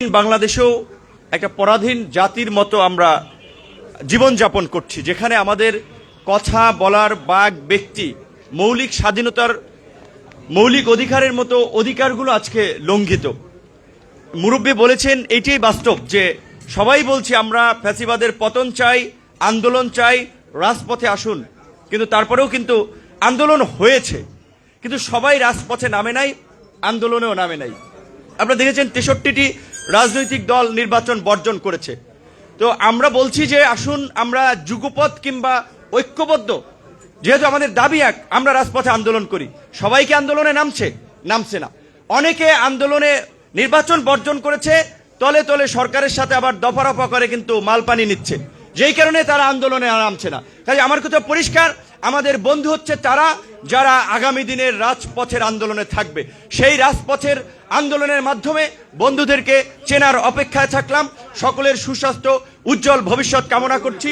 বাংলাদেশেও একটা পরাধীন জাতির মতো আমরা জীবনযাপন করছি, যেখানে আমাদের কথা বলার বাক ব্যক্তি, মৌলিক স্বাধীনতার মৌলিক অধিকারের মতো অধিকারগুলো আজকে লঙ্ঘিত। মুরব্বী বলেছেন এটাই বাস্তব যে সবাই বলছি, আমরা ফ্যাসিবাদের পতন চাই, আন্দোলন চাই, রাজপথে আসুন। কিন্তু তারপরেও কিন্তু আন্দোলন হয়েছে। কিন্তু সবাই রাজপথে নামে নাই, আন্দোলনেও নামে নাই। আপনারা দেখেছেন তেষট্টিটি রাজনৈতিক দল নির্বাচন বর্জন করেছে। তো আমরা বলছি যে, আসুন, আমরা যুগপথ কিংবা ঐক্যবদ্ধ, যেহেতু আমাদের দাবি এক, আমরা রাজপথে আন্দোলন করি। সবাইকে আন্দোলনে নামছে নামছে না। অনেকে আন্দোলনে নির্বাচন বর্জন করেছে, তলে তলে সরকারের সাথে আবার দফারফা করে কিন্তু মালপানি নিচ্ছে। যেই কারণে তারা আন্দোলনে নামছে না। কাজে আমার কথা পরিষ্কার, আমাদের বন্ধু হচ্ছে তারা যারা আগামী দিনের রাজপথের আন্দোলনে থাকবে, সেই রাজপথের আন্দোলনের মাধ্যমে বন্ধুদেরকে চেনার অপেক্ষায় থাকলাম। সকলের সুস্বাস্থ্য, উজ্জ্বল ভবিষ্যৎ কামনা করছি।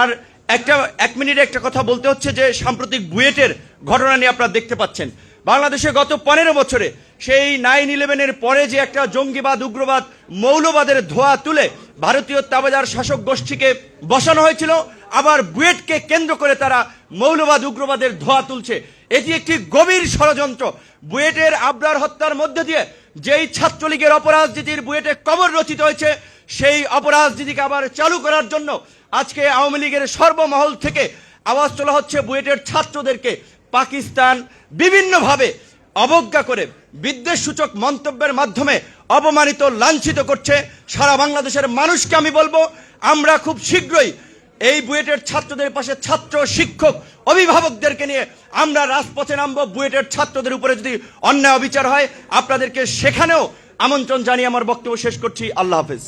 আর একটা, এক মিনিটে একটা কথা বলতে হচ্ছে যে, সাম্প্রতিক বুয়েটের ঘটনা নিয়ে আপনারা দেখতে পাচ্ছেন। বাংলাদেশে গত পনেরো বছরে সেই নাইন ইলেভেনের পরে যে একটা জঙ্গিবাদ, উগ্রবাদ, মৌলবাদের ধোয়া তুলে ভারতীয় তাবেদার শাসক গোষ্ঠীকে বসানো হয়েছিল, আবার বুয়েটকে কেন্দ্র করে তারা মৌলবাদ, উগ্রবাদের ধোয়া তুলছে। এটি একটি গভীর ষড়যন্ত্র। বুয়েটের আবরার হত্যার মধ্যে দিয়ে যেই ছাত্রলীগের অপরাজনীতির বুয়েটে কবর রচিত হয়েছে, সেই অপরাজনীতিকে আবার চালু করার জন্য আজকে আওয়ামী লীগের সর্বমহল থেকে আওয়াজ তোলা হচ্ছে বুয়েটের ছাত্রদেরকে পাকিস্তান বিভিন্নভাবে অবজ্ঞা করে বিদ্বেষসূচক মন্তব্যের মাধ্যমে অপমানিত, লাঞ্ছিত করছে। সারা বাংলাদেশের মানুষকে আমি বলব, আমরা খুব শীঘ্রই এই বুয়েটের ছাত্রদের পাশে ছাত্র, শিক্ষক, অভিভাবকদেরকে নিয়ে আমরা রাজপথে নামবো। বুয়েটের ছাত্রদের উপরে যদি অন্যায় অবিচার হয়, আপনাদেরকে সেখানেও আমন্ত্রণ জানিয়ে আমার বক্তব্য শেষ করছি। আল্লাহ হাফেজ।